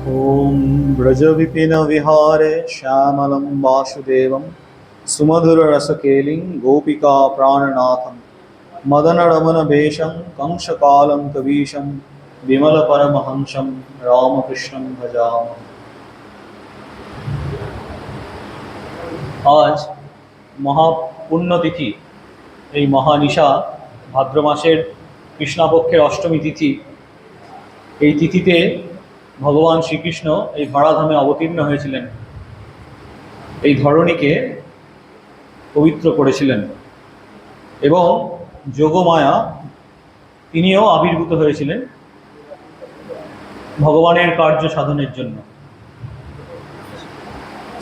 ॐ व्रजविपिनविहारे श्यामलं वासुदेवं सुमधुररसकेलिं गोपिका प्राणनाथं मदनरमणभेषं कंसकालं कवीशं विमलपरमहंसं রামকৃষ্ণं ভজামः আজ মহাপুণ্যতিথি এই মহানিশা ভাদ্র মাসের কৃষ্ণাপক্ষের অষ্টমী তিথি এই তিথিতে ভগবান শ্রীকৃষ্ণ এই ধরাধামে অবতীর্ণ হয়েছিলেন। এই ধরণীকে পবিত্র করেছিলেন এবং যোগমায়া তিনিও আবির্ভূত হয়েছিলেন ভগবানের কার্য সাধনের জন্য।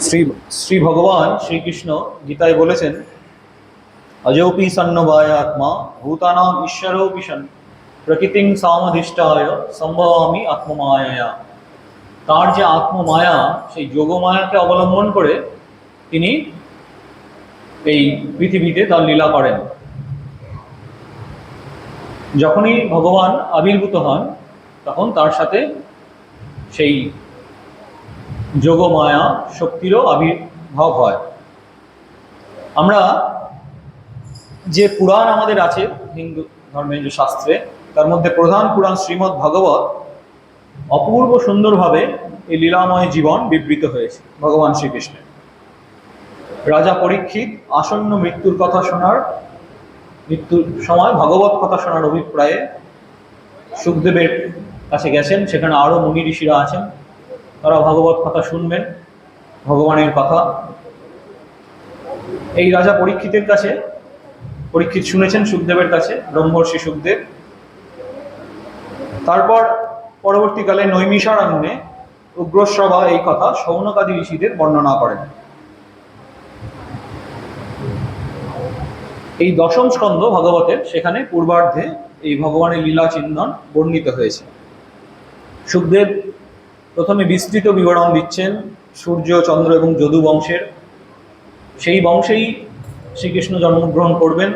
শ্রী শ্রী ভগবান শ্রীকৃষ্ণ গীতায় বলেছেন, অজৌপি সন্নবায় আত্মা, ভূতানাম ঈশ্বরও পিশন প্রকৃতিং সামধিষ্ঠায়, সম্ভবামি আত্মমায়া তার যে আত্মমায়া, সেই যোগমায়াকে অবলম্বন করে তিনি এই পৃথিবীতে তার লীলা করেন। যখনই ভগবান আবির্ভূত হন, তখন তার সাথে সেই যোগমায়া শক্তিরও আবির্ভাব হয়। আমরা যে পুরাণ আমাদের আছে, হিন্দু ধর্মের যে শাস্ত্রে, তার মধ্যে প্রধান পুরাণ শ্রীমদ্ ভাগবত অপূর্ব সুন্দরভাবে এই লীলাময় জীবন বিবৃত হয়েছে ভগবান শ্রীকৃষ্ণের। রাজা পরীক্ষিত আসন্ন মৃত্যুর কথা শোনার, মৃত্যুর সময় ভগবত কথা শোনার অভিপ্রায়ে সুখদেবের কাছে গেছেন, সেখানে আরও মুনি ঋষিরা আছেন। তারা ভগবত কথা শুনবেন, ভগবানের কথা। এই রাজা পরীক্ষিতের কাছে, পরীক্ষিত শুনেছেন সুখদেবের কাছে, ব্রহ্মর্ষি সুখদেব। তারপর পরবর্তীকালে নৈমিষারণ্যে উগ্রশ্রভা এই কথা সৌনকাদি ঋষিদের বর্ণনা করেন। এই দশম স্কন্ধ ভগবতের সেখানে পূর্বার্ধে এই ভগবানের লীলা চিহ্নন বর্ণিত হয়েছে। সুখদেব প্রথমে বিস্তৃত বিবরণ দিচ্ছেন সূর্য, চন্দ্র এবং যদু বংশের। সেই বংশেই শ্রীকৃষ্ণ জন্মগ্রহণ করবেন।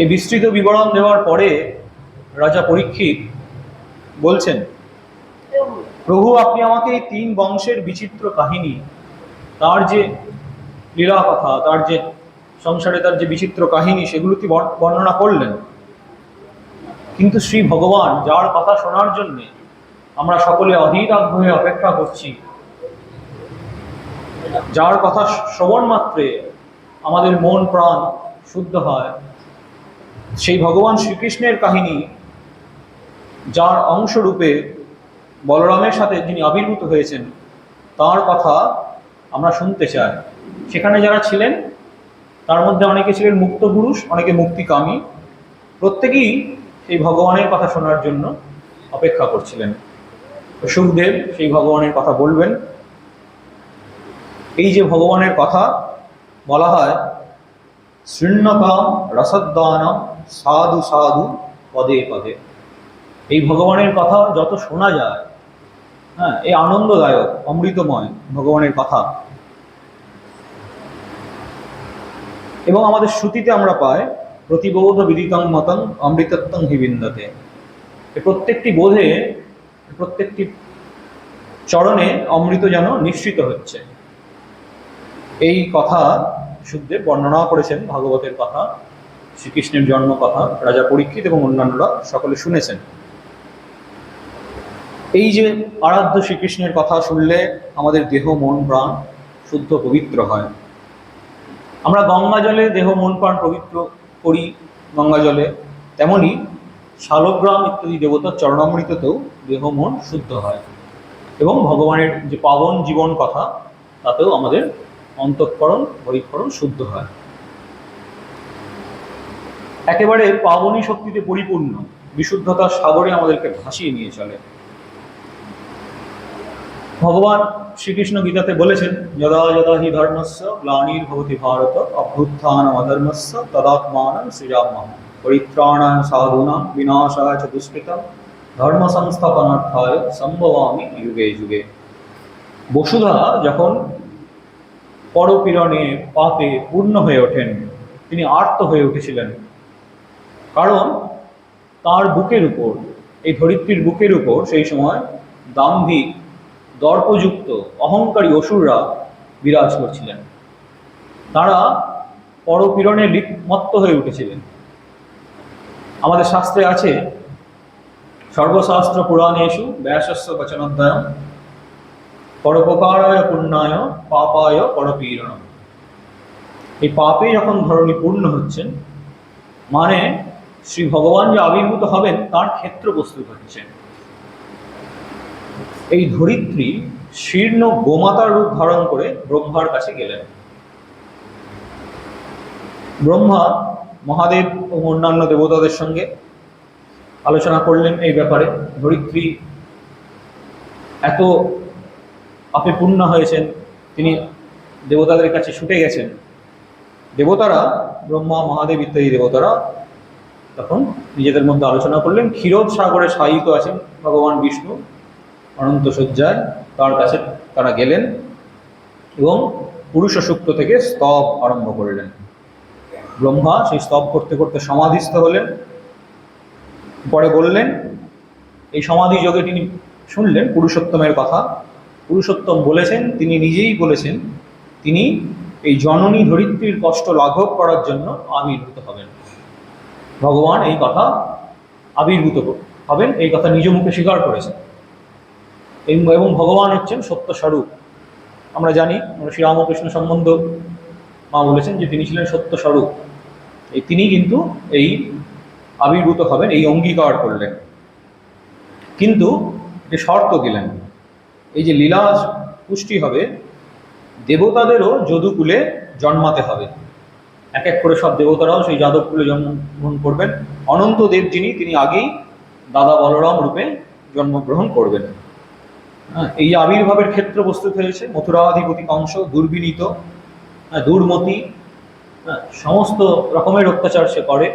এই বিস্তৃত বিবরণ দেওয়ার পরে রাজা পরীক্ষিত বলছেন, প্রভু, আপনি আমাকে এই তিন বংশের বিচিত্র কাহিনী, তার যে লীলা কথা, তার যে সংসারে তার যে বিচিত্র কাহিনী, সেগুলো কি বর্ণনা করলেন? কিন্তু শ্রী ভগবান, যার কথা শোনার জন্যে আমরা সকলে অধীর আগ্রহে অপেক্ষা করছি। যার কথা শ্রবণ মাত্রে আমাদের মন প্রাণ শুদ্ধ হয়, সেই ভগবান শ্রীকৃষ্ণের কাহিনী যার অংশরূপে বলরামের সাথে যিনি আবির্ভূত হয়েছেন, তার কথা আমরা শুনতে চাই। সেখানে যারা ছিলেন, তার মধ্যে অনেকে ছিলেন মুক্ত পুরুষ, অনেকে মুক্তিকামী। প্রত্যেকেই সেই ভগবানের কথা শোনার জন্য অপেক্ষা করছিলেন। সুখদেব সেই ভগবানের কথা বলবেন। এই যে ভগবানের কথা বলা হয়, শৃণ্যতাম রসদ্দানম সাধু সাধু পদে পদে। এই ভগবানের কথা যত শোনা যায় হ্যাঁ এই আনন্দদায়ক, অমৃতময় ভগবানের কথা। এবং আমাদের শ্রুতিতে আমরা পাই, প্রতিবোধ বিদিতং মতং অমৃতত্বং হিবিন্দতে প্রত্যেকটি বোধে প্রত্যেকটি চরণে অমৃত যেন নিশ্চিত হচ্ছে। এই কথা সুখদেব বর্ণনা করেছেন, ভাগবতের কথা, শ্রীকৃষ্ণের জন্ম কথা, রাজা পরীক্ষিত এবং অন্যান্যরা সকলে শুনেছেন। এই যে আরাধ্য শ্রীকৃষ্ণের কথা শুনলে আমাদের দেহ, মন, প্রাণ শুদ্ধ, পবিত্র হয়। আমরা গঙ্গা জলে দেহ, মন, প্রাণ পবিত্র করি গঙ্গা জলে। তেমনি শালগ্রাম ইত্যাদি দেবতার চরণামৃততেও দেহ, মন শুদ্ধ হয়। এবং ভগবানের যে পাবন জীবন কথা, তাতেও আমাদের অন্তঃকরণ হরিকরণ শুদ্ধ হয়। একেবারে পাবনী শক্তিতে পরিপূর্ণ, বিশুদ্ধতার সাগরে আমাদেরকে ভাসিয়ে নিয়ে চলে। ভগবান শ্রীকৃষ্ণ গীতাতে বলেছেন, যদা যদা হি ধর্মস্য গ্লানির্ভবতি ভারত অভ্যুত্থান অধর্মস্য তদাত্মান সৃজাম্যহম পরিত্রাণায় সাধুনাম বিনাশায় চ দুষ্কৃতম। ধর্ম সংস্থাপনার্থায় সম্ভবামি যুগে যুগে। বসুধা যখন পরপীড়নে পাপে পূর্ণ হয়ে ওঠেন, তিনি আর্ত হয়ে উঠেছিলেন। কারণ তার বুকের উপর, এই ধরিত্রীর বুকের উপর সেই সময় দাম্ভিক দর্পযুক্ত অহংকারী অসুররা বিরাজ করছিলেন। তারা পরপীড়নে লিপ্মত্ত হয়ে উঠেছিলেন। আমাদের শাস্ত্রে আছে, সর্বশাস্ত্র পুরাণেশু ব্যাসস্য বচনোদ্দয়ম পরোপকারায় পুণ্যায় পাপায় পরপীড়ন এই পাপে যখন ধরনী পূর্ণ হচ্ছেন মানে শ্রী ভগবান যে আবির্ভূত হবেন, তার ক্ষেত্র প্রস্তুত হচ্ছে এই ধরিত্রী শীর্ণ গোমাতার রূপ ধারণ করে ব্রহ্মার কাছে গেলেন। ব্রহ্মা মহাদেব ও অন্যান্য দেবতাদের সঙ্গে আলোচনা করলেন এই ব্যাপারে। ধরিত্রী এত পাপে পূর্ণ হয়েছেন, তিনি দেবতাদের কাছে ছুটে গেছেন। দেবতারা, ব্রহ্মা, মহাদেব ইত্যাদি দেবতারা তখন নিজেদের মধ্যে আলোচনা করলেন। ক্ষীরোদ সাগরে শায়িত আছেন ভগবান বিষ্ণু। অনন্ত শয্যায় তার কাছে তারা গেলেন এবং পুরুষ সূক্ত থেকে স্তব আরম্ভ করলেন। ব্রহ্মা সেই স্তব করতে করতে সমাধিস্থ হলেন। পরে বললেন, এই সমাধি যোগে তিনি শুনলেন পুরুষোত্তমের কথা। পুরুষোত্তম বলেছেন, তিনি নিজেই বলেছেন, তিনি এই জননী ধরিত্রীর কষ্ট লাঘব করার জন্য আবির্ভূত হবেন। ভগবান এই কথা আবির্ভূত হবেন, এই কথা নিজ মুখে স্বীকার করেছেন। এবং ভগবান হচ্ছেন সত্য স্বরূপ আমরা জানি শ্রীরামকৃষ্ণ সম্বন্ধ মা বলেছেন যে তিনি ছিলেন সত্য স্বরূপ এই তিনি কিন্তু এই আবির্ভূত হবেন, এই অঙ্গীকার করলেন। কিন্তু যে শর্ত দিলেন, এই যে লীলা পুষ্টি হবে, দেবতাদেরও যদুকুলে জন্মাতে হবে। এক এক করে সব দেবতারাও সেই যাদবকুলে জন্মগ্রহণ করবেন। অনন্ত দেব যিনি, তিনি আগেই দাদা বলরাম রূপে জন্মগ্রহণ করবেন। এই আবির্ভাবের ক্ষেত্র প্রস্তুত হয়েছে মথুরাধিপতি কংস দুর্বিনীত হ্যাঁ, দুর্মতি হ্যাঁ, সমস্ত রকমের অত্যাচার সে করে।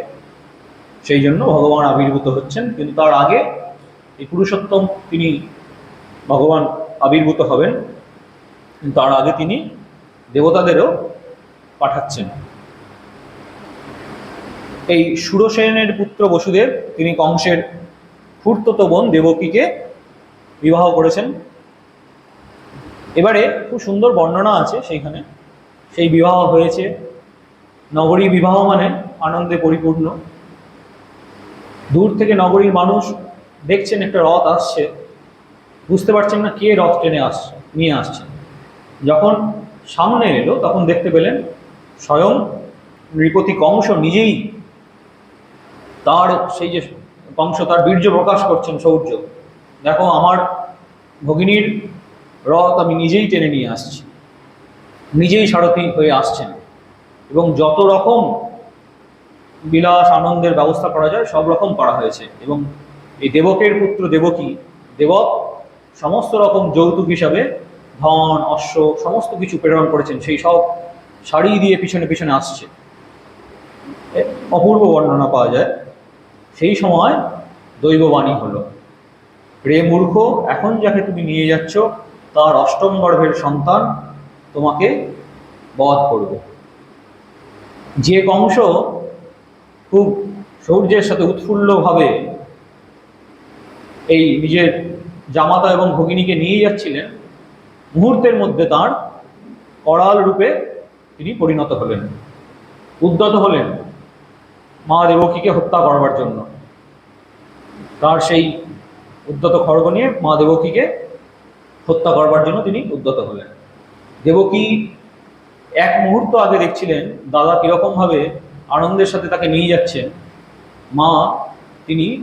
সেই জন্য ভগবান আবির্ভূত হচ্ছেন কিন্তু তার আগে এই পুরুষোত্তম তিনি ভগবান আবির্ভূত হবেন তার আগে তিনি দেবতাদেরও পাঠাচ্ছেন। এই সুরসেনের পুত্র বসুদেব তিনি কংসের ফুর্তত বোন দেবকীকে বিবাহ করেছেন। এবারে খুব সুন্দর বর্ণনা আছে সেইখানে। সেই বিবাহ হয়েছে। নগরী বিবাহ মানে আনন্দে পরিপূর্ণ। দূর থেকে নগরীর মানুষ দেখছেন একটা রথ আসছে। বুঝতে পারছেন না কে রথ টেনে আসছে, নিয়ে আসছে। যখন সামনে এলো, তখন দেখতে পেলেন স্বয়ং নৃপতি কংস নিজেই তার সেই যে কংস, তার বীর্য প্রকাশ করছেন শৌর্য দেখো, আমার ভগিনীর রথ আমি নিজেই টেনে নিয়ে আসছি। নিজেই সারথি হয়ে আসছেন। এবং যত রকম বিলাস আনন্দের ব্যবস্থা করা যায়, সব রকম করা হয়েছে। এবং এই দেবকের পুত্র দেবকী, দেবক সমস্ত রকম যৌতুক হিসাবে ধন, অশ্ব, সমস্ত কিছু প্রেরণ করেছেন। সেই সব শাড়ি দিয়ে পিছনে পিছনে আসছে। অপূর্ব বর্ণনা পাওয়া যায়। সেই সময় দৈববাণী হলো। রে মূর্খ, এখন যাকে তুমি নিয়ে যাচ্ছ, তার অষ্টম গর্ভের সন্তান তোমাকে বধ করবে। যে কংস খুব শৌর্যের সাথে উৎফুল্লভাবে এই নিজের জামাতা এবং ভগিনীকে নিয়ে যাচ্ছিলেন, মুহূর্তের মধ্যে তার করাল রূপে তিনি পরিণত হলেন, উদ্যত হলেন মা দেবকীকে হত্যা করবার জন্য। তার সেই উদ্যত খড়গ নিয়ে মা দেবকীকে হত্যা করবার জন্য তিনি উদ্যত হলেন। দেবকী এক মুহূর্ত আগে দেখছিলেন দাদা কীরকমভাবে আনন্দের সাথে তাকে নিয়ে যাচ্ছেন। মা, তিনি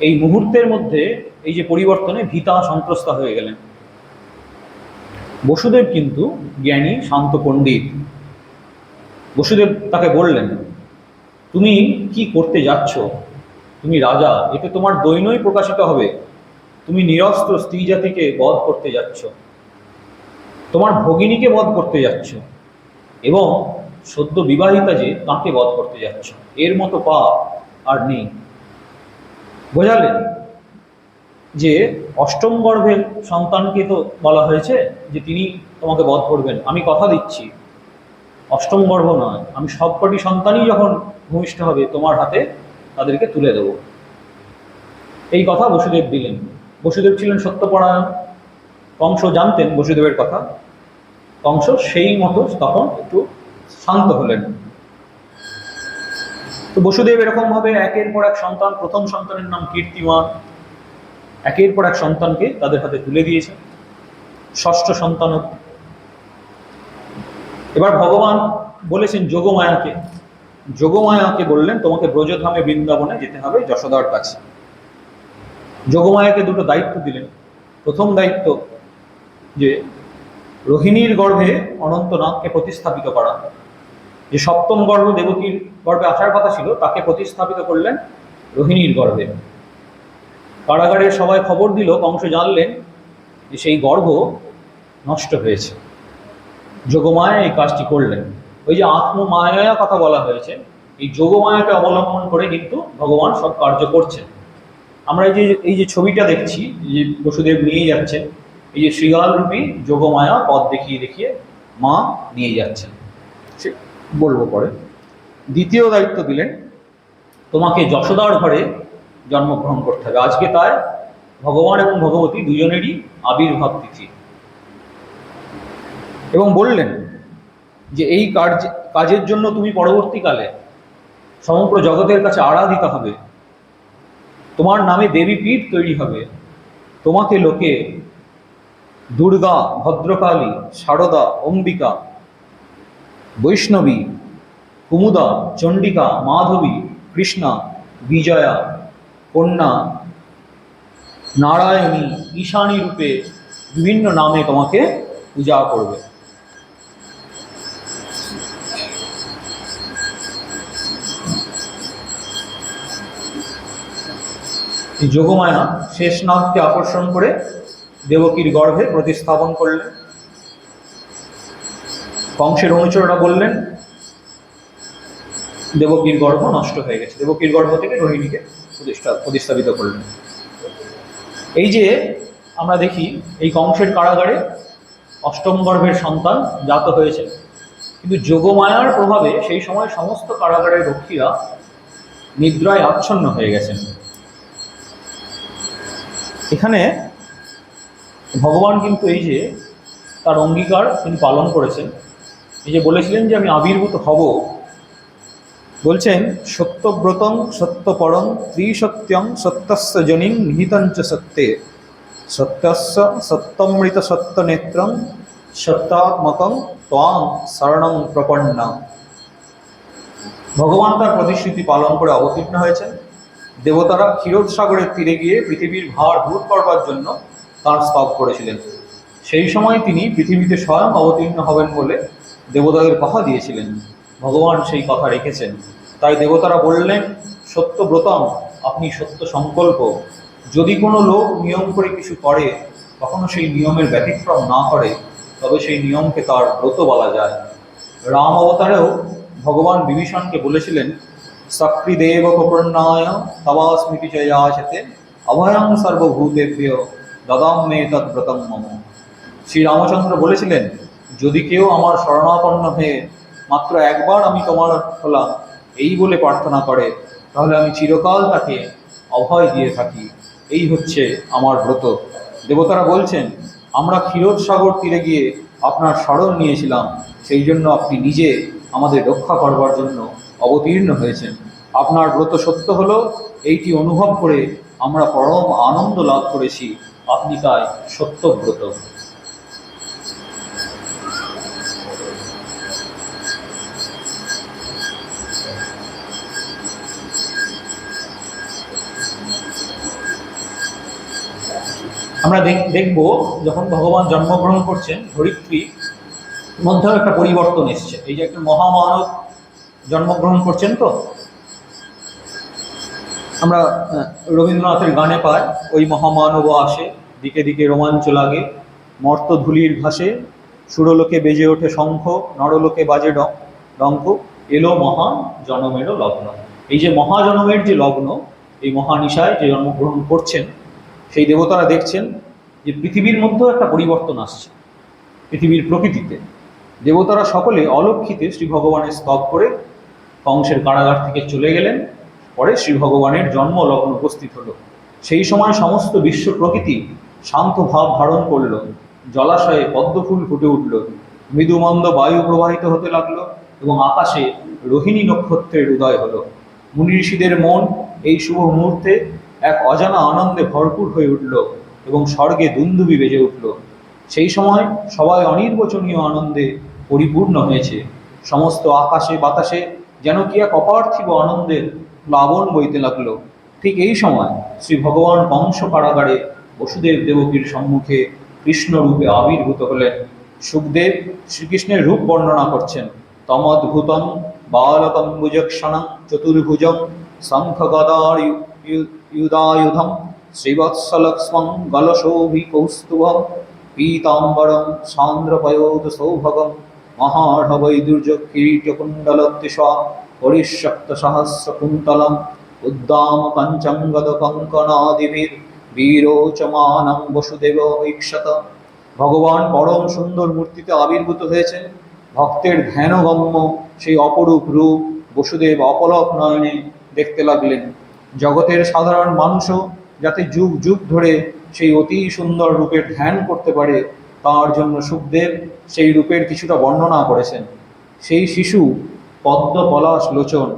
এই মুহূর্তের মধ্যে এই যে পরিবর্তনে ভীতা সন্ত্রস্ত হয়ে গেলেন। বসুদেব কিন্তু জ্ঞানী, শান্ত পণ্ডিত। বসুদেব তাকে বললেন, তুমি কি করতে যাচ্ছ? তুমি রাজা, এতে তোমার দৈনই প্রকাশিত হবে। তুমি নিরস্ত্র স্ত্রী জাতিকে বধ করতে যাচ্ছ। তোমার ভগিনীকে বধ করতে যাচ্ছ এবং সদ্য বিবাহিতা যে তাকে বধ করতে যাচ্ছ। এর মতো পাপ আর নেই। বোঝালেন যে অষ্টম গর্ভের সন্তানকে তো বলা হয়েছে যে তিনি তোমাকে বধ করবেন। আমি কথা দিচ্ছি, অষ্টম গর্ভ নয়। আমি সবকটি সন্তানই যখন ভূমিষ্ঠ হবে, তোমার হাতে তাদেরকে তুলে দেব। এই কথা বসুদেব দিলেন। বসুদেব ছিলেন সত্যপরায়ণ। কংস জানতেন বসুদেবের কথা। কংস সেই মতো তখন একটু শান্ত হলেন। তো বসুদেব এরকমভাবে একের পর এক সন্তান, প্রথম সন্তানের নাম কীর্তিমান। একের পর এক সন্তানকে তাদের হাতে তুলে দিয়েছে ষষ্ঠ সন্তান এবার ভগবান বলেছেন যোগমায়াকে। যোগমায়াকে বললেন, তোমাকে ব্রজধামে বৃন্দাবনে যেতে হবে, যশোদার কাছে। যোগমায়াকে দুটো দায়িত্ব দিলেন। প্রথম দায়িত্ব যে রোহিণীর গর্ভে অনন্তনাথকে প্রতিস্থাপিত করা। যে সপ্তম গর্ভ দেবকীর গর্ভে আসার কথা ছিল, তাকে প্রতিস্থাপিত করলেন রোহিণীর গর্ভে। কারাগারে সবাই খবর দিল কংস জানলেন যে সেই গর্ভ নষ্ট হয়েছে। যোগমায়া এই কাজটি করলেন। ওই যে আত্মমায়া কথা বলা হয়েছে, এই যোগমায়াকে অবলম্বন করে কিন্তু ভগবান সব কার্য করছেন। আমরা এই যে এই যে ছবিটা দেখছি যে বসুদেব নিয়ে যাচ্ছেন এই যে শ্রীগাল রূপী যোগমায়া পথ দেখিয়ে দেখিয়ে মা নিয়ে যাচ্ছেন। সে বলব পরে। দ্বিতীয় দায়িত্ব দিলেন, তোমাকে যশোদার ঘরে জন্মগ্রহণ করতে হবে। আজকে তাই ভগবান এবং ভগবতী দুজনেরই আবির্ভাব তিথি। এবং বললেন যে, এই কার্য, কাজের জন্য তুমি পরবর্তীকালে সমগ্র জগতের কাছে আরাধিত হবে। তোমার নামে দেবী পীঠ তৈরি হবে। তোমাকে লোকে দুর্গা, ভদ্রকালী, সারদা, অম্বিকা, বৈষ্ণবী, কুমুদা, চণ্ডিকা, মাধবী, কৃষ্ণা, বিজয়া, কন্যা, নারায়ণী, ঈশানী রূপে বিভিন্ন নামে তোমাকে পূজা করবে। যোগমায়া শেষনাগকে আকর্ষণ করে দেবকীর গর্ভে প্রতিস্থাপন করলেন। কংসের অনুচররা বললেন, দেবকীর গর্ভ নষ্ট হয়ে গেছে। দেবকীর গর্ভ থেকে রোহিণীকে প্রতিষ্ঠা প্রতিস্থাপিত করলেন। এই যে আমরা দেখি, এই কংসের কারাগারে অষ্টম গর্ভের সন্তান জাত হয়েছে। কিন্তু যোগমায়ার প্রভাবে সেই সময় সমস্ত কারাগারের রক্ষীরা নিদ্রায় আচ্ছন্ন হয়ে গেছেন। এখানে ভগবান কিন্তু এই যে তার অঙ্গীকার তিনি পালন করেছেন। এই যে বলেছিলেন যে আমি আবির্ভূত হব। বলছেন, সত্যব্রতং সত্যপরং ত্রিসত্যং সত্যস্য জনিং নিহিতঞ্চ সত্যে। সত্যস্য সত্যমৃত সত্যনেত্রং সত্যাত্মকং ত্বাং শরণং প্রপন্না। ভগবান তার প্রতিশ্রুতি পালন করে অবতীর্ণ হয়েছেন। দেবতারা ক্ষীরোদ সাগরের তীরে গিয়ে পৃথিবীর ভার দূর করবার জন্য তার স্তব করেছিলেন। সেই সময় তিনি পৃথিবীতে স্বয়ং অবতীর্ণ হবেন বলে দেবতাদের কথা দিয়েছিলেন। ভগবান সেই কথা রেখেছেন। তাই দেবতারা বললেন, সত্যব্রতম, আপনি সত্য সংকল্প। যদি কোনো লোক নিয়ম করে কিছু করে, কখনো সেই নিয়মের ব্যতিক্রম না করে, তবে সেই নিয়মকে তার ব্রত বলা যায়। রাম অবতারেও ভগবান বিভীষণকে বলেছিলেন সক্রিদেব প্রপন্নায় তবাস্মৃতি জয়াচতে অভয়ং সর্বভূতেভ্য দদাম মে তদ্ব্রতম মম শ্রী রামচন্দ্র বলেছিলেন যদি কেউ আমার শরণাপন্ন হয়ে মাত্র একবার আমি তোমার হলাম এই বলে প্রার্থনা করে, তাহলে আমি চিরকাল তাকে অভয় দিয়ে থাকি। এই হচ্ছে আমার ব্রত। দেবতারা বলছেন, আমরা ক্ষীরোদ সাগর তীরে গিয়ে আপনার স্মরণ নিয়েছিলাম। সেই জন্য আপনি নিজে আমাদের রক্ষা করবার জন্য অবতীর্ণ হয়েছেন। আপনার ব্রত সত্য হলো, এইটি অনুভব করে আমরা পরম আনন্দ লাভ করেছি। আপনি তাই সত্যব্রত। আমরা দেখ- দেখব, যখন ভগবান জন্মগ্রহণ করছেন, ধরিত্রী, মধ্যেও একটা পরিবর্তন এসছে। এই যে একটা মহামানব জন্মগ্রহণ করছেন তো? আমরা রবীন্দ্রনাথের গানে পাই, ওই মহামানব আসে, দিকে দিকে রোমাঞ্চ লাগে মর্ত ধুলির ঘাসে সুরলোকে বেজে ওঠে শঙ্খ, নরলোকে বাজে ডঙ্ক, এলো মহা জনমেরও লগ্ন। এই যে মহাজনমের যে লগ্ন, এই মহানিশায় যে জন্মগ্রহণ করছেন, সেই দেবতারা দেখছেন যে পৃথিবীর মধ্যেও একটা পরিবর্তন আসছে, পৃথিবীর প্রকৃতিতে। দেবতারা সকলে অলক্ষিতে শ্রী ভগবানের স্তব করে কংসের কারাগার থেকে চলে গেলেন। পরে শ্রী ভগবানের জন্ম লগ্ন উপস্থিত হলো। সেই সময় সমস্ত বিশ্ব প্রকৃতি শান্ত ভাব ধারণ করল। জলাশয়ে পদ্মফুল ফুটে উঠল। মৃদুমন্দ বায়ু প্রবাহিত হতে লাগল এবং আকাশে রোহিণী নক্ষত্রের উদয় হলো। মুনি ঋষিদের মন এই শুভ মুহূর্তে এক অজানা আনন্দে ভরপুর হয়ে উঠল এবং স্বর্গে দুন্দুবি বেজে উঠল। সেই সময় সবাই অনির্বচনীয় আনন্দে পরিপূর্ণ হয়েছে। সমস্ত আকাশে বাতাসে যেন কি এক অপার্থিব আনন্দের প্লাবন বইতে লাগল। ঠিক এই সময় শ্রী ভগবান কংস কারাগারে বসুদেব দেবকীর সম্মুখে কৃষ্ণ রূপে আবির্ভূত হলেন। সুখদেব শ্রীকৃষ্ণের রূপ বর্ণনা করছেন। তমদ্ভুতম বালকম্বুজক্ষণং চতুর্ভুজং শঙ্খ গদার ইউদায়ুধম শ্রীবৎসলক্ষ্মং গলশোভি কৌস্তুভম পীতাম্বরম সান্দ্রপয়োদ সৌভগম মহাঢবৈদুর্য কিরীটকুণ্ডলত্তিষ পরিশ্যক্ত সহস্র কুন্তলম উদ্দাম পঞ্চঙ্গদ কঙ্কনাদিভির বীরোচমানং বসুদেব ঐক্ষত ভগবান পরম সুন্দর মূর্তিতে আবির্ভূত হয়েছেন। ভক্তের ধ্যানগম্য সেই অপরূপ রূপ বসুদেব অপলক নয়নে দেখতে লাগলেন। জগতের সাধারণ মানুষও যাতে যুগ যুগ ধরে সেই অতি সুন্দর রূপের ধ্যান করতে পারে তার জন্য সুখদেব সেই রূপের কিছুটা বর্ণনা করেছেন। সেই শিশু পদ্ম পলাশ লোচন,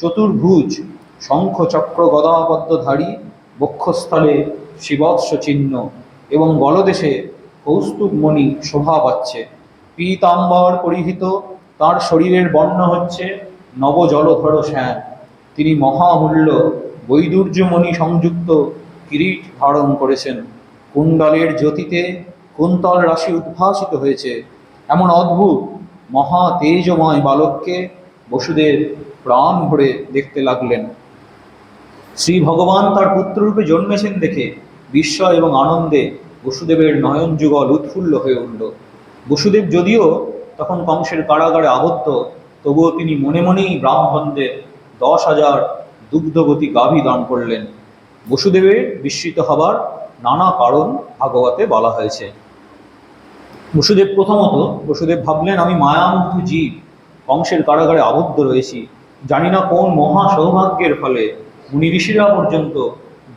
চতুর্ভুজ শঙ্খ চক্র গদাপদ্মধারী, বক্ষস্থলে শিবৎস চিহ্ন এবং গলদেশে কৌস্তুভমণি শোভা পাচ্ছে। পীতাম্বর পরিহিত, তার শরীরের বর্ণ হচ্ছে নবজলধর শ্যাম তিনি মহামূল্য বৈদুর্যমণি সংযুক্ত কিরিট ধারণ করেছেন। কুণ্ডলের জ্যোতিতে কুন্তল রাশি উদ্ভাসিত হয়েছে। এমন অদ্ভুত, মহা তেজময় বালককে বসুদেব প্রাণ ভরে দেখতে লাগলেন। শ্রী ভগবান তার পুত্ররূপে জন্মেছেন দেখে বিস্ময় এবং আনন্দে বসুদেবের নয়ন যুগল উৎফুল্ল হয়ে উঠল। বসুদেব যদিও তখন কংসের কারাগারে আবদ্ধ, তবুও তিনি মনে মনেই ব্রাহ্মণদের দশ হাজার দুগ্ধবতী গাভী দান করলেন। বসুদেবের বিস্মিত হবার নানা কারণ ভাগবতে বলা হয়েছে। বসুদেব প্রথমত, বসুদেব ভাবলেন, আমি মায়ামুগ্ধ জীব, কংসের কারাগারে আবদ্ধ রয়েছি। জানি না কোন মহা সৌভাগ্যের ফলে মুনি ঋষিরা পর্যন্ত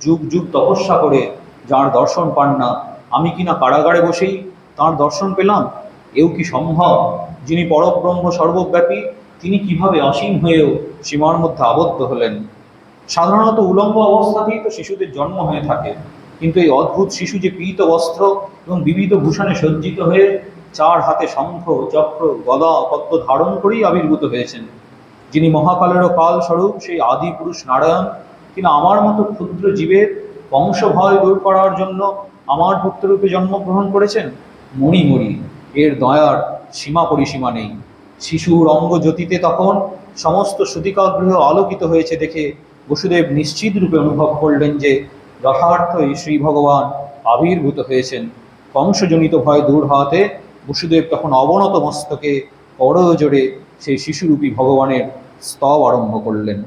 যুগ যুগ তপস্যা করে যার দর্শন পান না। আমি কিনা কারাগারে বসেই তার দর্শন পেলাম? এও কি সম্ভব? যিনি পরব্রহ্ম সর্বব্যাপী, তিনি কীভাবে অসীম হয়েও সীমার মধ্যে আবদ্ধ হলেন? সাধারণত উলম্ব অবস্থাতেই তো শিশুদের জন্ম হয়ে থাকে। কিন্তু এই অদ্ভুত শিশু যে পীত বস্ত্র এবং বিবিধ ভূষণে সজ্জিত হয়ে চার হাতে শঙ্খ, চক্র, গদা, পদ্ম ধারণ করেই আবির্ভূত হয়েছেন। যিনি মহাকালেরও কাল স্বরূপ সেই আদি পুরুষ নারায়ণ তিনি আমার মতো ক্ষুদ্র জীবের বংশ ভয় দূর করার জন্য আমার পুত্ররূপে জন্মগ্রহণ করেছেন? মরি মরি এর দয়ার সীমা পরিসীমা নেই। শিশুর অঙ্গ জ্যোতিতে তখন সমস্ত সুতিকাগ্রহ আলোকিত হয়েছে দেখে বসুদেব নিশ্চিত রূপে অনুভব করলেন যে যথার্থই শ্রী ভগবান আবির্ভূত হয়েছেন। কংসজনিত ভয় দূর হওয়াতে বসুদেব তখন অবনত মস্তকে করজোড়ে সেই শিশুরূপী ভগবানের স্তব আরম্ভ করলেন।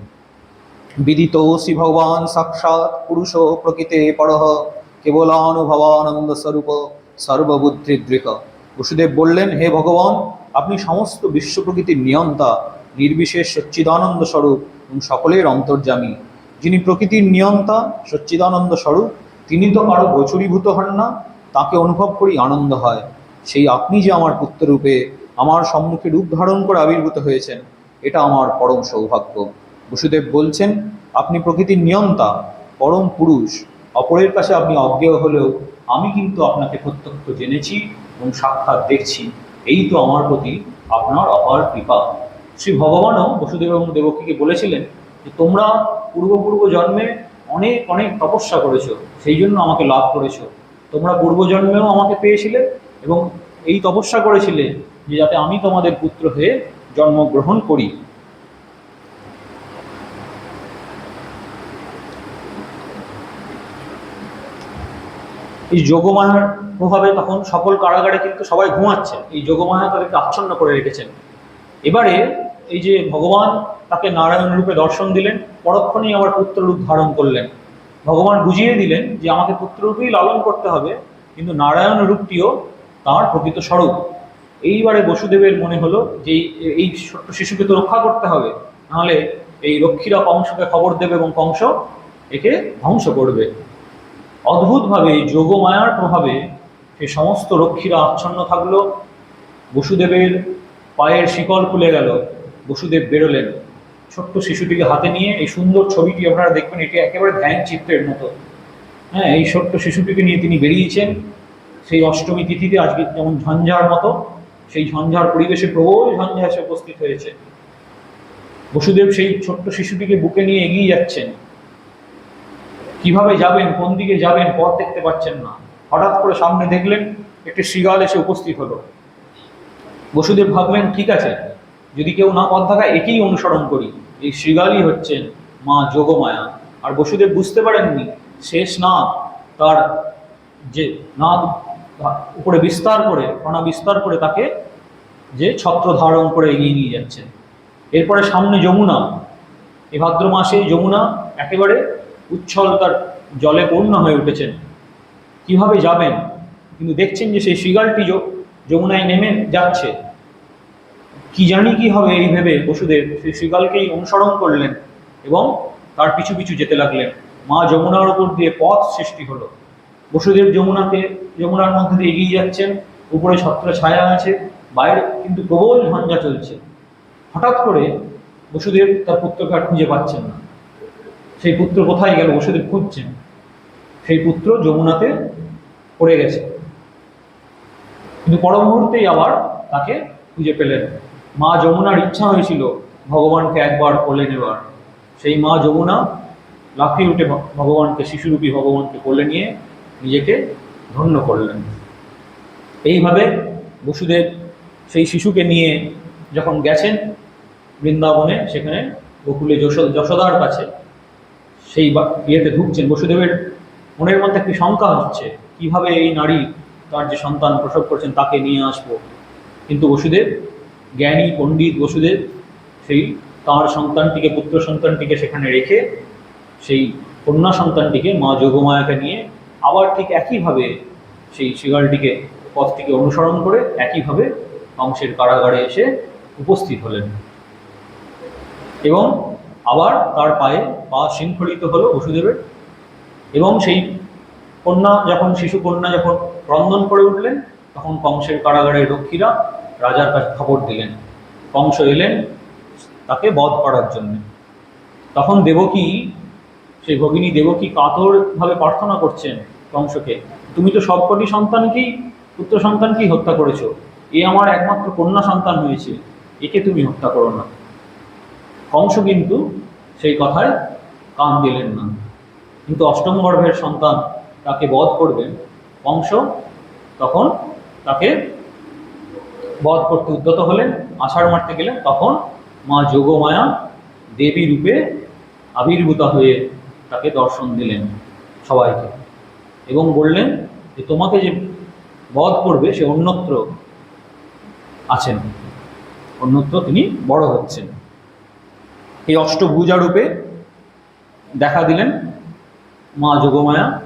বিদিত শ্রী ভগবান সাক্ষাৎ পুরুষ প্রকৃতে পরহ, কেবলানুভবানন্দ স্বরূপ, সর্ববুদ্ধিদৃক। বসুদেব বললেন, হে ভগবান, আপনি সমস্ত বিশ্ব প্রকৃতির নিয়ন্তা, নির্বিশেষ সচ্চিদানন্দ স্বরূপ এবং সকলের অন্তর্যামী। যিনি প্রকৃতির নিয়ন্তা, সচ্চিদানন্দ স্বরূপ, তিনি তো কারও গোচরীভূত হন না, তাকে অনুভব করি আনন্দ হয়। সেই আপনি যে আমার পুত্ররূপে আমার সম্মুখে রূপ ধারণ করে আবির্ভূত হয়েছেন, এটা আমার পরম সৌভাগ্য। বসুদেব বলছেন, আপনি প্রকৃতির নিয়ন্তা, পরম পুরুষ, অপরের কাছে আপনি অজ্ঞেয় হলেও আমি কিন্তু আপনাকে প্রত্যক্ষ জেনেছি এবং সাক্ষাৎ দেখছি। এই তো আমার প্রতি আপনার অপার কৃপা। শ্রী ভগবানও বসুদেব এবং দেবকীকে বলেছিলেন যে তোমরা পূর্বপূর্ব জন্মে অনেক অনেক তপস্যা করেছ, সেই জন্য আমাকে লাভ করেছ। তোমরা পূর্বজন্মেও আমাকে পেয়েছিলে এবং এই তপস্যা করেছিলে যে যাতে আমি তোমাদের পুত্র হয়ে জন্মগ্রহণ করি। এই যোগমায়ার প্রভাবে তখন সকল কারাগারে কিন্তু সবাই ঘুমাচ্ছে। এই যোগমায়া তাদেরকে আচ্ছন্ন করে রেখেছেন। এবারে এই যে ভগবান তাকে নারায়ণ রূপে দর্শন দিলেন, পরক্ষণেই আবার পুত্ররূপ ধারণ করলেন। ভগবান বুঝিয়ে দিলেন যে আমাকে পুত্ররূপেই লালন করতে হবে, কিন্তু নারায়ণ রূপটিও তাঁর প্রকৃত স্বরূপ। এইবারে বসুদেবের মনে হলো যে এই- এই ছোট্ট শিশুকে তো রক্ষা করতে হবে, নাহলে এই রক্ষীরা কংসকে খবর দেবে এবং কংস একে ধ্বংস করবে। অদ্ভুতভাবে যোগমায়ার প্রভাবে সে সমস্ত রক্ষীরা আচ্ছন্ন থাকল, বসুদেবের পায়ের শিকল খুলে গেল। বসুদেব বেরোলেন। ছোট্ট শিশুটিকে হাতে নিয়ে এই সুন্দর ছবিটি আপনারা দেখবেন, এটি একেবারে ধ্যান চিত্রের মতো। হ্যাঁ এই ছোট্ট শিশুটিকে নিয়ে তিনি বেরিয়েছেন। সেই অষ্টমী তিথিতে আজকে যেমন ঝঞ্ঝার মতো, সেই ঝঞ্ঝার পরিবেশে প্রবল ঝঞ্ঝা এসে উপস্থিত হয়েছে। বসুদেব সেই ছোট্ট শিশুটিকে বুকে নিয়ে এগিয়ে যাচ্ছেন। কীভাবে যাবেন, কোন দিকে যাবেন, পথ দেখতে পাচ্ছেন না। হঠাৎ করে সামনে দেখলেন, একটি শৃগাল এসে উপস্থিত হলো। বসুদেব ভাবলেন, ঠিক আছে যদি কেউ না পথ দেখায় একেই অনুসরণ করি, এই শৃগালই হচ্ছেন মা যোগমায়া। আর বসুদেব বুঝতে পারেননি, শেষ নাগ তার যে নাগ উপরে বিস্তার করে ফণা বিস্তার করে তাকে যে ছত্র ধারণ করে এগিয়ে নিয়ে যাচ্ছে। এরপরে সামনে যমুনা। এ ভাদ্র মাসে যমুনা একেবারে উচ্ছল তার জলে পূর্ণ হয়ে উঠেছেন। কীভাবে যাবেন? কিন্তু দেখছেন যে সেই শৃগালটি যমুনায় নেমে যাচ্ছে। কি জানি কি হবে এই ভেবে বসুদেব সেই শৃগালকেই অনুসরণ করলেন এবং তার পিছু পিছু যেতে লাগলেন। মা যমুনার উপর দিয়ে পথ সৃষ্টি হলো। বসুদেব যমুনাকে, যমুনার মধ্যে দিয়ে এগিয়ে যাচ্ছেন। উপরে ছত্র ছায়া আছে, বাইরে কিন্তু প্রবল ঝঞ্ঝা চলছে। হঠাৎ করে বসুদেব তার পুত্রকে আর খুঁজে পাচ্ছেন না। সেই পুত্র কোথায় গেল বসুদেব খুঁজছেন। সেই পুত্র যমুনাতে পড়ে গেছে। কিন্তু পর মুহূর্তেই আবার তাকে খুঁজে পেলেন। মা যমুনার ইচ্ছা হয়েছিল ভগবানকে একবার কোলে নেবার সেই মা যমুনা লাফিয়ে উঠে ভগবানকে, শিশুরূপী ভগবানকে কোলে নিয়ে নিজেকে ধন্য করলেন। এইভাবে বসুদেব সেই শিশুকে নিয়ে যখন গেছেন বৃন্দাবনে, সেখানে গোকুলে যশো যশোদার কাছে, সেই ইয়েতে ঢুকছেন। বসুদেবের মনের মধ্যে একটি শঙ্কা হচ্ছে, কীভাবে এই নারী তার যে সন্তান প্রসব করছেন তাকে নিয়ে আসব? কিন্তু বসুদেব জ্ঞানী পণ্ডিত বসুদেব সেই তার সন্তানটিকে, পুত্র সন্তানটিকে সেখানে রেখে সেই কন্যা সন্তানটিকে মা যোগমায়াকে নিয়ে আবার ঠিক একইভাবে সেই শিগালটিকে পথটিকে অনুসরণ করে একইভাবে কংসের কারাগারে এসে উপস্থিত হলেন এবং আবার তার পায়ে পা শৃঙ্খলিত হলো বসুদেবের এবং সেই কন্যা যখন, শিশু কন্যা যখন ক্রন্দন করে উঠলেন, তখন কংসের কারাগারের রক্ষীরা রাজার কাছে খবর দিলেন। কংস এলেন তাকে বধ করার জন্য। তখন দেবকী, সেই ভগিনী দেবকী কাতরভাবে প্রার্থনা করছেন কংসকে তুমি তো সবকটি সন্তানকেই, পুত্র সন্তানকেই হত্যা করেছ। এ আমার একমাত্র কন্যা সন্তান হয়েছে। একে তুমি হত্যা করো না। কংস কিন্তু সেই কথায় কান দিলেন না। কিন্তু অষ্টম গর্ভের সন্তান তাকে বধ করবেন কংস তখন তাকে বধ করতে উদ্যত হলেন, আষাঢ় মারতে গেলেন, তখন মা যোগমায়া দেবী রূপে আবির্ভূত হয়ে তাকে দর্শন দিলেন সবাইকে এবং বললেন যে, তোমাকে যে বধ করবে, সে অন্যত্র আছেন। অন্যত্র তিনি বড় হচ্ছেন। এই অষ্টভুজা রূপে দেখা দিলেন মা যোগমায়া।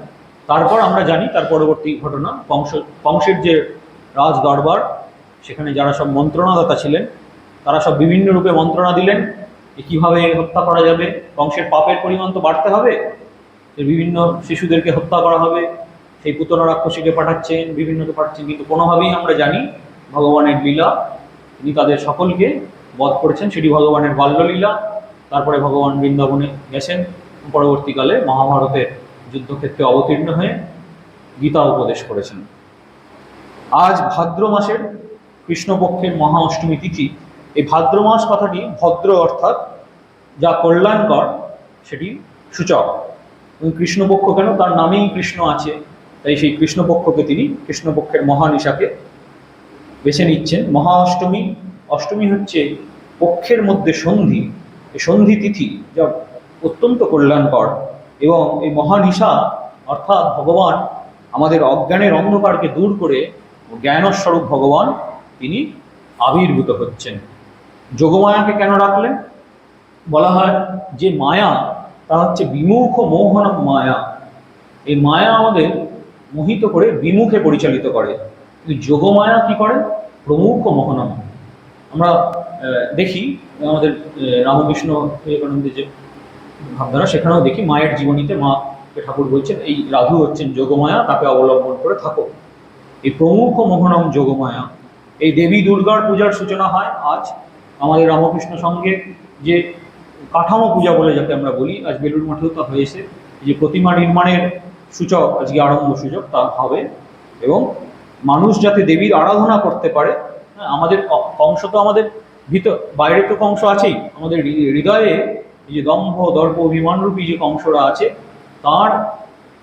তারপর আমরা জানি, তার পরবর্তী ঘটনা, কংস, কংসের যে রাজ দরবার সেখানে যারা সব মন্ত্রণাদাতা ছিলেন, তারা সব বিভিন্ন রূপে মন্ত্রণা দিলেন কীভাবে হত্যা করা যাবে, বংশের পাপের পরিমাণ তো বাড়তে হবে বিভিন্ন শিশুদেরকে হত্যা করা হবে, সেই পুতনা রাক্ষসীকে পাঠাচ্ছেন বিভিন্নকে পাঠাচ্ছেন, কিন্তু কোনোভাবেই আমরা জানি ভগবানের লীলা, তিনি তাদের সকলকে বধ করেছেন, সেটি ভগবানের বাল্যলীলা, তারপরে ভগবান বৃন্দাবনে গেছেন, পরবর্তীকালে মহাভারতের যুদ্ধক্ষেত্রে অবতীর্ণ হয়ে গীতা উপদেশ করেছেন। আজ ভাদ্র মাসের কৃষ্ণপক্ষের মহা অষ্টমী তিথি, এই ভাদ্র মাস কথাটি ভদ্র অর্থাৎ যা কল্যাণকর, সেটি সূচক। এবং কৃষ্ণপক্ষ কেন? তার নামেই কৃষ্ণ আছে, তাই সেই কৃষ্ণপক্ষকে তিনি কৃষ্ণপক্ষের মহানিশাকে বেছে নিচ্ছেন। মহা অষ্টমী অষ্টমী হচ্ছে পক্ষের মধ্যে সন্ধি। এই সন্ধি তিথি যা অত্যন্ত কল্যাণকর এবং এই মহানিশা অর্থাৎ ভগবান, আমাদের অজ্ঞানের অন্ধকারকে দূর করে জ্ঞানস্বরূপ ভগবান তিনি আবির্ভূত হচ্ছেন। যোগমায়াকে কেন রাখলেন বলা হয় যে মায়া, তা হচ্ছে বিমুখ মোহন মায়া। এই মায়া আমাদের মোহিত করে বিমুখে পরিচালিত করে। কিন্তু যোগমায়া কি করে? প্রমুখ মোহনম আমরা দেখি, আমাদের রামকৃষ্ণ বিবেকানন্দের যে ভাবধারা, সেখানেও দেখি মায়ের জীবনীতে মা ঠাকুর বলছেন, এই রাধু হচ্ছেন যোগমায়া, তাকে অবলম্বন করে থাকো এই প্রমুখ মোহনম যোগমায়া। এই দেবী দুর্গার পূজার সূচনা হয় আজ আমাদের রামকৃষ্ণ সঙ্গে যে কাঠামো পূজা বলে যাকে আমরা বলি আজ বেলুর মঠেও তা হয়েছে। যে প্রতিমা নির্মাণের সূচক আজকে আরম্ভ সূচক তা হবে। এবং মানুষ যাতে দেবীর আরাধনা করতে পারে হ্যাঁ, আমাদের কংস তো আমাদের ভিতর বাইরে তো কংস আছেই। আমাদের হৃদয়ে যে দম্ভ দর্প অভিমানরূপী যে কংসরা আছে তার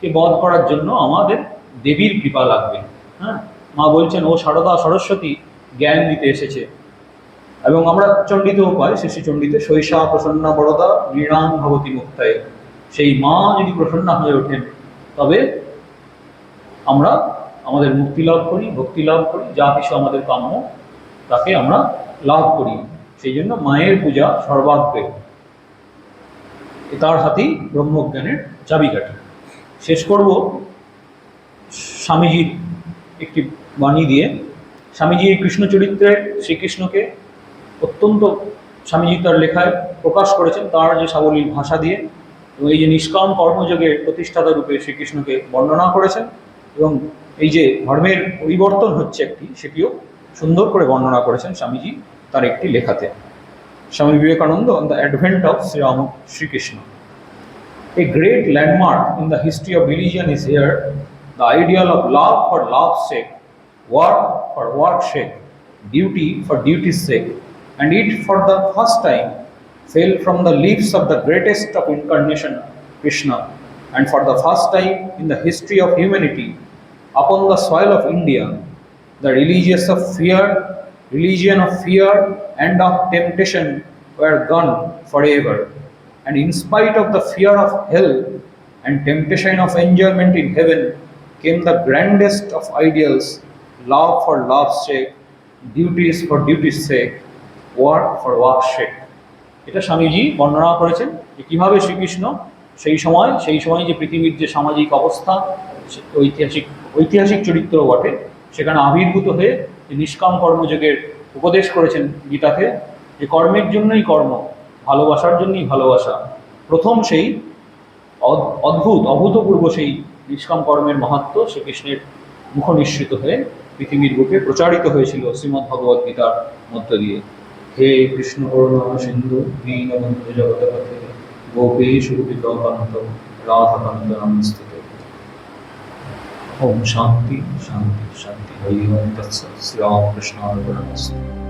কে বধ করার জন্য আমাদের দেবীর কৃপা লাগবে। হ্যাঁ মা বলছেন, ও সারদা সরস্বতী, জ্ঞান দিতে এসেছে। এবং আমরা চণ্ডীতেও পাই, শেষে চণ্ডীতে শৈশা প্রসন্না বড়দা নৃণাম ভবতী মুক্তায়। সেই মা যদি প্রসন্ন হয়ে ওঠেন, তবে আমরা আমাদের মুক্তি লাভ করি, ভক্তি লাভ করি, যা কিছু আমাদের কাম্য, তাকে আমরা লাভ করি। সেই জন্য মায়ের পূজা সর্বাগ্রে। তার হাতেই ব্রহ্মজ্ঞানের চাবিকাঠি। শেষ করব স্বামীজির একটি বাণী দিয়ে স্বামীজি এই কৃষ্ণ চরিত্রে শ্রীকৃষ্ণকে অত্যন্ত স্বামীজি তার লেখায় প্রকাশ করেছেন তার যে সাবলীল ভাষা দিয়ে এবং এই যে নিষ্কাম কর্মযোগের প্রতিষ্ঠাতা রূপে শ্রীকৃষ্ণকে বর্ণনা করেছেন এবং এই যে ধর্মের পরিবর্তন হচ্ছে একটি সেটিও সুন্দর করে বর্ণনা করেছেন স্বামীজি তার একটি লেখাতে। Swami Vivekananda on the advent of Sriram Srikrishna. A great landmark in the history of religion is here. The ideal of love for love sake, work for work's sake, duty for duty's sake, and it for the first time fell from the lips of the greatest of incarnation, Krishna, and for the first time in the history of humanity, upon the soil of India, the religious of fear, religion of fear and of temptation were gone forever. And in spite of the fear of hell and temptation of enjoyment in heaven, came the grandest of ideals love for love's sake, duties for duty's sake, work for work's sake. এটা স্বামীজি বর্ণনা করেছেন যে কীভাবে শ্রীকৃষ্ণ সেই সময় সেই সময় যে পৃথিবীর যে সামাজিক অবস্থা ঐতিহাসিক ঐতিহাসিক চরিত্র বটে সেখানে আবির্ভূত হয়ে নিষ্কাম কর্মযোগের উপদেশ করেছেন গীতাতে যে কর্মের জন্যই কর্ম ভালোবাসার জন্যই ভালোবাসা প্রথম সেই অদ্ভুত অভূতপূর্ব সেই নিষ্কাম কর্মের মাহাত্ম শ্রীকৃষ্ণের মুখ নিঃসৃত হয়ে পৃথিবীর বুকে প্রচারিত হয়েছিল শ্রীমদ্ ভগবদ গীতার মধ্য দিয়ে। হে কৃষ্ণ করুণা সিন্ধু দীনবন্ধু জগৎপথে গোপেশ রূপিকান্ত রাধাকান্ত নমস্তুতে ওম শান্তি শান্তি শান্তি, হরি ওম তৎসৎ। শ্রীরামকৃষ্ণ অর্পণমস্তু